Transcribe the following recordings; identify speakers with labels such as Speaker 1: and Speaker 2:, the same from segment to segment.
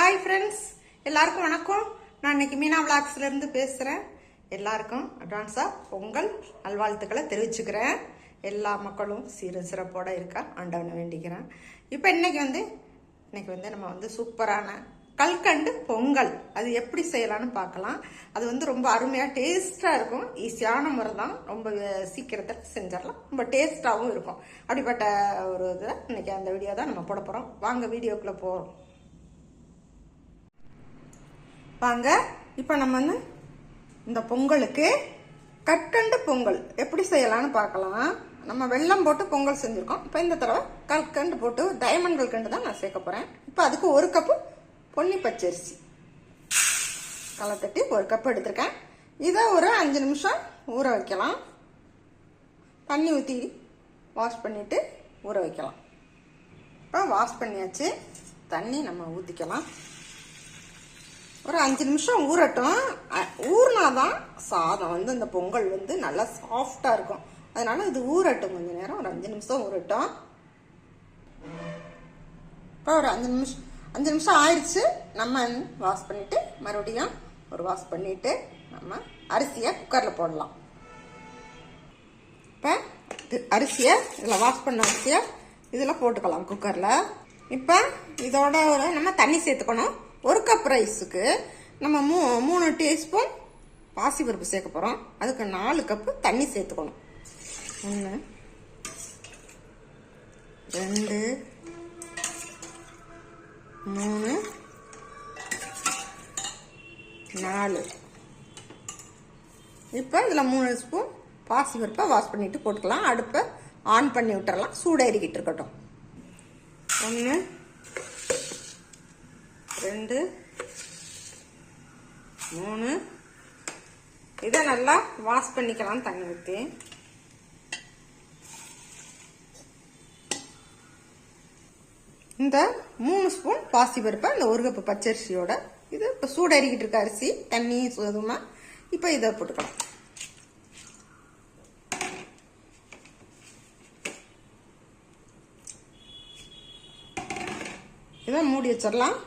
Speaker 1: Hi friends எல்லாருக்கும் வணக்கம். நான் இன்னைக்கு மீனா விளாக்ஸ்லேருந்து பேசுகிறேன் எல்லாருக்கும் அட்வான்ஸாக பொங்கல் நல்வாழ்த்துக்களை தெரிவிச்சுக்கிறேன். எல்லா மக்களும் சீர சிறப்போடு இருக்கா ஆண்டவனை வேண்டிக்கிறேன். இப்போ இன்றைக்கி வந்து இன்னைக்கு வந்து நம்ம வந்து சூப்பரான கல்கண்டு பொங்கல். அது எப்படி செய்யலாம்னு பார்க்கலாம். அது வந்து ரொம்ப அருமையாக டேஸ்ட்டாக இருக்கும். ஈஸியான முறை தான் ரொம்ப சீக்கிரத்தில் செஞ்சிடலாம். ரொம்ப டேஸ்ட்டாகவும் இருக்கும். அப்படிப்பட்ட ஒரு இதை இன்னைக்கு அந்த வீடியோ தான் நம்ம போட போகிறோம் வாங்க வீடியோக்குள்ளே போகிறோம் வாங்க இப்போ நம்ம வந்து இந்த பொங்கலுக்கு கற்கண்டு பொங்கல் எப்படி செய்யலாம்னு பார்க்கலாம். நம்ம வெள்ளம் போட்டு பொங்கல் செஞ்சுருக்கோம். இப்போ இந்த தடவை கற்கண்டு போட்டு டைமண்ட் கல்கண்டு தான் நான் சேர்க்க போகிறேன் இப்போ அதுக்கு ஒரு கப்பு பொன்னி பச்சரிசி. களை தட்டி ஒரு கப் எடுத்திருக்கேன். இதை ஒரு அஞ்சு நிமிஷம் ஊற வைக்கலாம். தண்ணி ஊற்றி வாஷ் பண்ணிவிட்டு ஊற வைக்கலாம். இப்போ வாஷ் பண்ணியாச்சு. தண்ணி நம்ம ஊற்றிக்கலாம் ஒரு அஞ்சு நிமிஷம் ஊறட்டும். ஊறினாதான் சாதம் வந்து இந்த பொங்கல் வந்து நல்லா சாஃப்டாக இருக்கும். அதனால இது ஊறட்டும் கொஞ்ச நேரம். ஒரு அஞ்சு நிமிஷம் ஊறட்டும். இப்போ ஒரு அஞ்சு நிமிஷம் அஞ்சு நிமிஷம் ஆயிடுச்சு நம்ம வாஷ் பண்ணிட்டு மறுபடியும் ஒரு வாஷ் பண்ணிட்டு நம்ம அரிசியை குக்கரில் போடலாம். இப்போ அரிசியை இதில் வாஷ் பண்ண அரிசியை இதில் போட்டுக்கலாம் குக்கரில் இப்போ இதோட ஒரு நம்ம தண்ணி சேர்த்துக்கணும். ஒரு கப் ரைஸுக்கு நம்ம மூ மூணு டீஸ்பூன் பாசிப்பருப்பு சேர்க்க போகிறோம் அதுக்கு நாலு கப்பு தண்ணி சேர்த்துக்கணும். ஒன்று ரெண்டு மூணு நாலு. இப்போ இதில் மூணு ஸ்பூன் பாசி பருப்பை வாஷ் பண்ணிவிட்டு போட்டுக்கலாம். அடுப்பை ஆன் பண்ணி விட்டுறலாம். சூடேறிக்கிட்டு இருக்கட்டும். ஒன்று ரெண்டு மூணு. இதை நல்லா வாஷ் பண்ணிக்கலாம் தண்ணி ஊற்றி இந்த மூணு ஸ்பூன் பாசி பருப்பை இந்த ஒரு கப்பு பச்சரிசியோட இது இப்போ சூடறிக்கிட்டு இருக்க அரிசி தண்ணி சுதுமா இப்போ இதை போட்டுக்கலாம். இதை மூடி வச்சிடலாம்.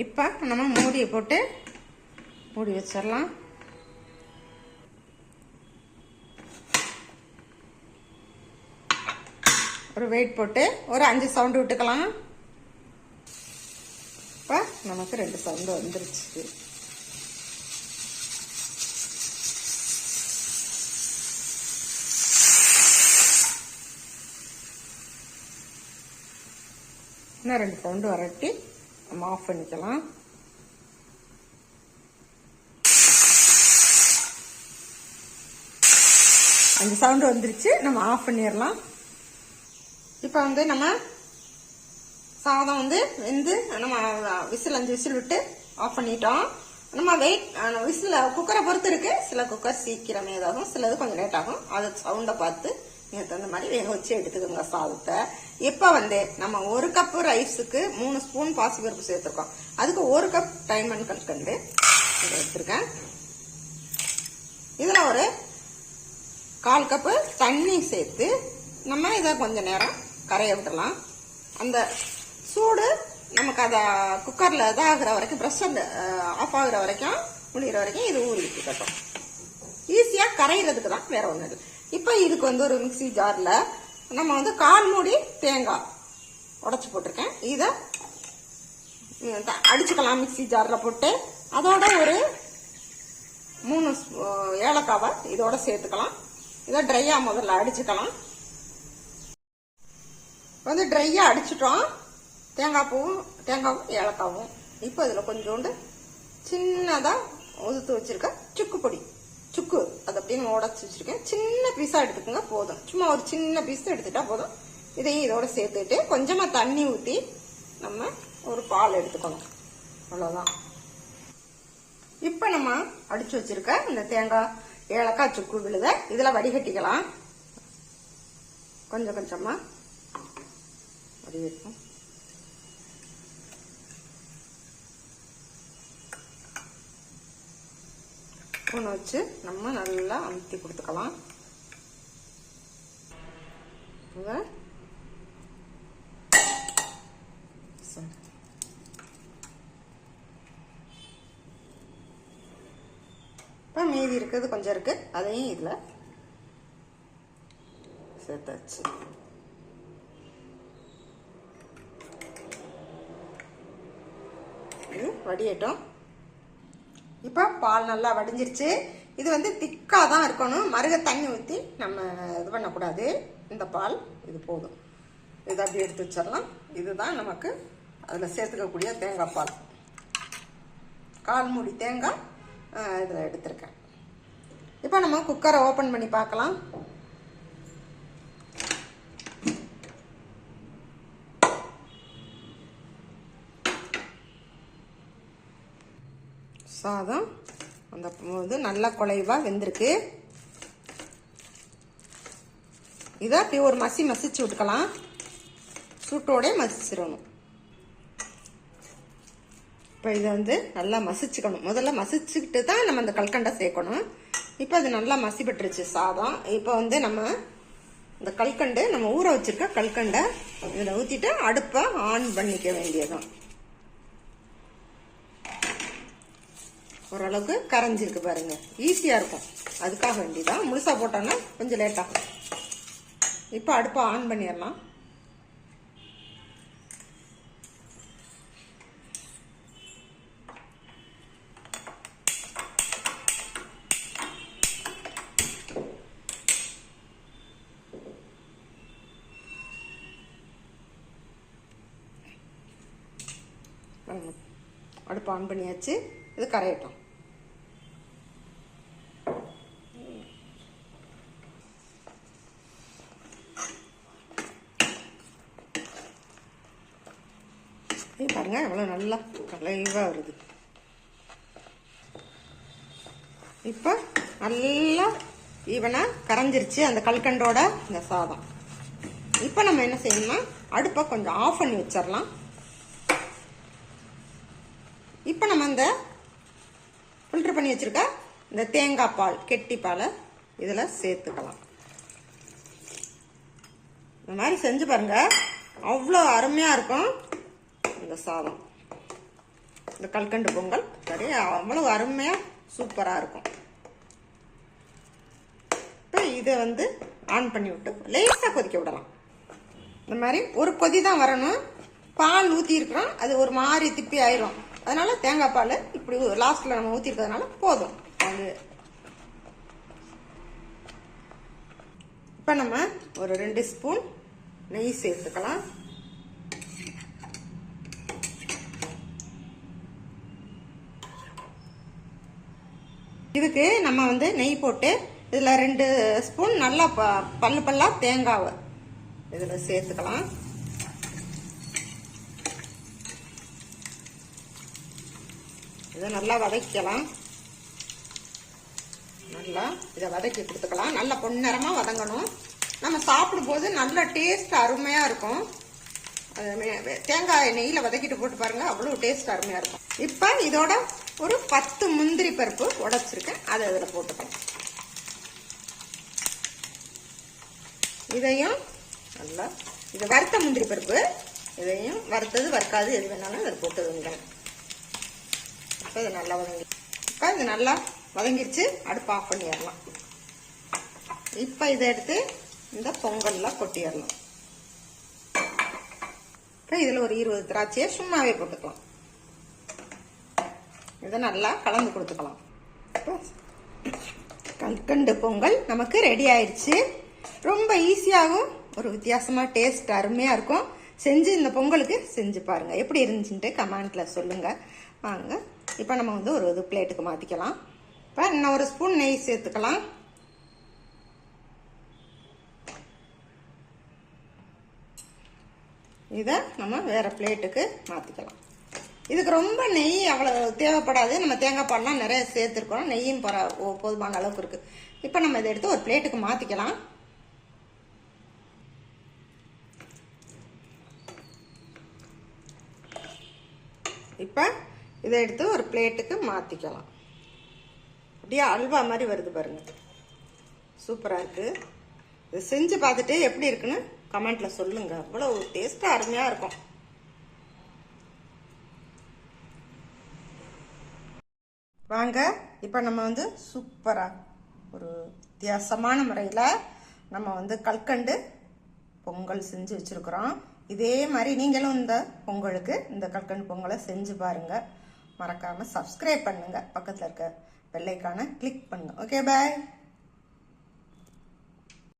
Speaker 1: இப்போ நம்ம மூடியை போட்டு மூடி வச்சிடலாம். ஒரு வெயிட் போட்டு ஒரு அஞ்சு சவுண்டு விட்டுக்கலாம். இப்போ நமக்கு ரெண்டு சவுண்டு வந்துருச்சு. இன்னும் ரெண்டு சவுண்டு வரட்டி நம்ம ஆஃப் பண்ணிக்கலாம். அஞ்சு சவுண்டு வந்துருச்சு நம்ம ஆஃப் பண்ணிடலாம். இப்போ வந்து நம்ம சாதம் வந்து வெந்து நம்ம விசில் அஞ்சு விசில் விட்டு ஆஃப் பண்ணிட்டோம். நம்ம வெயிட் விசில் குக்கரை பொறுத்து இருக்கு. சில குக்கர் சீக்கிரமே இதாகும் சிலது கொஞ்சம் லேட் ஆகும். அது சவுண்டை பார்த்து நீங்கள் தகுந்த மாதிரி வேக வச்சு எடுத்துக்கோங்க சாதத்தை இப்போ வந்து நம்ம ஒரு கப்பு ரைஸுக்கு மூணு ஸ்பூன் பாசிப்பருப்பு சேர்த்துருக்கோம். அதுக்கு ஒரு கப் டைமண்ட் கல்கண்டு இதை எடுத்துருக்கேன். இதில் ஒரு கால் கப்பு தண்ணி சேர்த்து நம்ம இதை கொஞ்சம் நேரம் கரைய விடலாம் அந்த சூடு நமக்கு அதை குக்கரில் இதாகிற வரைக்கும் ப்ரெஷர் ஆஃப் ஆகிற வரைக்கும் முடிகிற வரைக்கும் இது ஊறிட்டு கட்டும் ஈஸியாக கரையிறதுக்கு தான் வேற ஒன்று இல்லை. இப்போ இதுக்கு வந்து ஒரு மிக்ஸி ஜாரில் நம்ம வந்து கால் மூடி தேங்காய் உடச்சி போட்டிருக்கேன். இதை அடிச்சுக்கலாம் மிக்ஸி ஜாரில் போட்டு. அதோட ஒரு மூணு ஏலக்காவை இதோட சேர்த்துக்கலாம். இதை ட்ரையாக முதல்ல அடிச்சுக்கலாம். வந்து ட்ரையாக அடிச்சிட்டோம். தேங்காய் பூவும் தேங்காவும் ஏலக்காவும். இப்போ இதில் கொஞ்சோண்டு சின்னதாக உதுத்து வச்சிருக்க சுக்கு பொடி. சுக்கு. அது அப்படின்னு உடச்சி வச்சிருக்கேன். சின்ன பீஸாக எடுத்துக்கோங்க போதும். சும்மா ஒரு சின்ன பீஸ் எடுத்துட்டா போதும். இதையும் இதோட சேர்த்துட்டு கொஞ்சமாக தண்ணி ஊற்றி நம்ம ஒரு பால் எடுத்துக்கணும். அவ்வளோதான் இப்போ நம்ம அடிச்சு வச்சிருக்க இந்த தேங்காய் ஏலக்காய் சுக்கு விழுத இதில் வடிகட்டிக்கலாம். கொஞ்சம் கொஞ்சமா வடிகட்டும் ஸ்பூன் வச்சு நம்ம நல்லா அமுத்தி கொடுத்துக்கலாம். இப்போ மீதி இருக்கிறது கொஞ்சம் இருக்குது அதையும் இதில் சேர்த்தாச்சு. இது வடியட்டும் இப்போ பால் நல்லா வடிஞ்சிருச்சு. இது வந்து திக்காக தான் இருக்கணும். மருக தண்ணி ஊற்றி நம்ம இது பண்ணக்கூடாது. இந்த பால் இது போதும். இதை அப்படியே எடுத்து வச்சிடலாம். இதுதான் நமக்கு அதில் சேர்த்துக்கக்கூடிய தேங்காய் பால். கால் மூடி தேங்காய் இதில் எடுத்திருக்கேன். இப்போ நம்ம குக்கரை ஓப்பன் பண்ணி பார்க்கலாம். சாதம். அந்த வந்து நல்லா குலைவாக வெந்திருக்கு. இதை அப்படி ஒரு மசி மசிச்சு விட்டுக்கலாம். சூட்டோட மசிச்சிடணும். இப்போ இதை வந்து நல்லா மசிச்சுக்கணும். முதல்ல மசிச்சுக்கிட்டு தான் நம்ம அந்த கல்கண்டை சேர்க்கணும். இப்போ அது நல்லா மசிப்பட்டுருச்சு சாதம். இப்போ வந்து நம்ம இந்த கல்கண்டு நம்ம ஊற வச்சுருக்க கல்கண்டை இதில் ஊற்றிட்டு அடுப்பை ஆன் பண்ணிக்க வேண்டியதான் ஓரளவுக்கு கரைஞ்சிருக்கு பாருங்க. ஈஸியாக இருக்கும். அதுக்காக வேண்டிதான். முழுசாக போட்டோன்னா கொஞ்சம் லேட்டாகும் இப்போ அடுப்பை ஆன் பண்ணிடலாம். அடுப்பு ஆன் பண்ணியாச்சு. இது கரையட்டும் இது பாருங்க எவ்வளோ நல்லா கலைவாக வருது. இப்போ நல்லா ஈவனாக கரைஞ்சிருச்சு அந்த கல்கண்டோட இந்த சாதம். இப்போ நம்ம என்ன செய்யணும்னா அடுப்பை கொஞ்சம் ஆஃப் பண்ணி வச்சிடலாம். இப்போ நம்ம இந்த ஃபில்டர் பண்ணி வச்சிருக்க இந்த தேங்காய் பால் கெட்டி பாலை இதில் சேர்த்துக்கலாம். இந்த மாதிரி செஞ்சு பாருங்கள் அவ்வளோ அருமையாக இருக்கும் இந்த சாதம். இந்த கல்கண்டு பொங்கல். சரி அவ்வளோ அருமையாக சூப்பராக இருக்கும். இப்போ இதை வந்து ஆன் பண்ணி விட்டு லேசாக கொதிக்க விடலாம். இந்த மாதிரி ஒரு கொதி தான் வரணும். பால் ஊற்றிருக்கிறோம் அது ஒரு மாதிரி திப்பி ஆயிரும். அதனால தேங்காய் பால் இப்படி லாஸ்ட்ல நம்ம ஊற்றி இருக்கிறதுனால போதும். அது இப்போ நம்ம ஒரு ரெண்டு ஸ்பூன் நெய் சேர்த்துக்கலாம். இதுக்கு நம்ம வந்து நெய் போட்டு இதில் ரெண்டு ஸ்பூன் நல்லா ப பல்லு பல்லாக தேங்காவை இதில் சேர்த்துக்கலாம். இதை நல்லா வதக்கலாம். நல்லா இதை வதக்கி கொடுத்துக்கலாம். நல்லா பொன்னிறமாக வதங்கணும். நம்ம சாப்பிடும்போது நல்ல டேஸ்ட் அருமையாக இருக்கும். தேங்காய் நெய்யில் வதக்கிட்டு போட்டு பாருங்க அவ்வளோ டேஸ்ட் அருமையாக இருக்கும். இப்போ இதோட ஒரு பத்து முந்திரி பருப்பு உடச்சிருக்கேன். அதை அதில் போட்டுக்கலாம் இதையும் நல்லா இது வறுத்த முந்திரி பருப்பு. இதையும் வறுத்தது வறுக்காது எது வேணாலும் அதில் போட்டு வந்துடுங்க இப்போ இது நல்லா வதங்கி இப்போ இது நல்லா வதங்கிருச்சு. அடுப்பு ஆஃப் பண்ணிடலாம். இப்போ இதை எடுத்து இந்த பொங்கலில் கொட்டிடலாம். இதில் ஒரு இருபது திராட்சையை சும்மாவே போட்டுக்கலாம். இதை நல்லா கலந்து கொடுத்துக்கலாம். கண்கண்டு கல்கண்டு பொங்கல் நமக்கு ரெடி ஆயிடுச்சு. ரொம்ப ஈஸியாகவும் ஒரு வித்தியாசமாக டேஸ்ட் அருமையாக இருக்கும். செஞ்சு இந்த பொங்கலுக்கு செஞ்சு பாருங்கள் எப்படி இருந்துச்சுன்ட்டு கமெண்ட்டில் சொல்லுங்கள் வாங்க. இப்போ நம்ம வந்து ஒரு இது பிளேட்டுக்கு மாற்றிக்கலாம் இப்போ இன்னும் ஒரு ஸ்பூன் நெய் சேர்த்துக்கலாம். இதை நம்ம வேறு பிளேட்டுக்கு மாற்றிக்கலாம் இதுக்கு ரொம்ப நெய் அவ்வளோ தேவைப்படாது. நம்ம தேங்காய் பால்லாம் நிறைய சேர்த்துருக்கோம் நெய்யும் பர போதுமான அளவுக்கு இருக்குது இப்போ நம்ம இதை எடுத்து ஒரு பிளேட்டுக்கு மாற்றிக்கலாம் இப்போ இதை எடுத்து ஒரு பிளேட்டுக்கு மாற்றிக்கலாம் அப்படியே அல்வா மாதிரி வருது பாருங்கள் சூப்பராக இருக்குது இது செஞ்சு பார்த்துட்டு எப்படி இருக்குன்னு கமெண்ட்டில் சொல்லுங்கள் அவ்வளோ டேஸ்ட்டாக அருமையாக இருக்கும். வாங்க இப்போ நம்ம வந்து சூப்பராக ஒரு வித்தியாசமான முறையில் நம்ம வந்து கல்கண்டு பொங்கல் செஞ்சு வச்சுருக்குறோம். இதே மாதிரி நீங்களும் இந்த பொங்கலுக்கு இந்த கல்கண்டு பொங்கலை செஞ்சு பாருங்கள் மறக்காமல் சப்ஸ்கிரைப் பண்ணுங்கள் பக்கத்தில் இருக்க பெல்லைக்கான கிளிக் பண்ணுங்கள் ஓகே பாய்